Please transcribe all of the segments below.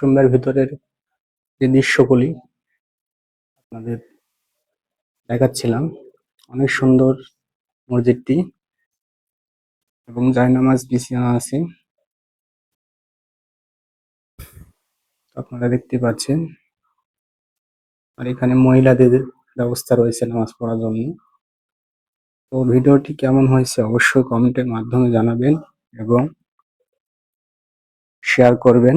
সুন্দর ভিতরের যে দৃশ্যগুলি আপনাদের দেখাচ্ছিলাম, অনেক সুন্দর মসজিদটি এবং জায়নামাজ বিছিয়ে আছে। আপনারা দেখতে পাচ্ছেন, আর এখানে মহিলাদের ব্যবস্থা রয়েছে নামাজ পড়ার জন্য। তো ভিডিওটি কেমন হয়েছে অবশ্যই কমেন্টের মাধ্যমে জানাবেন এবং শেয়ার করবেন।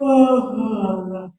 Oh,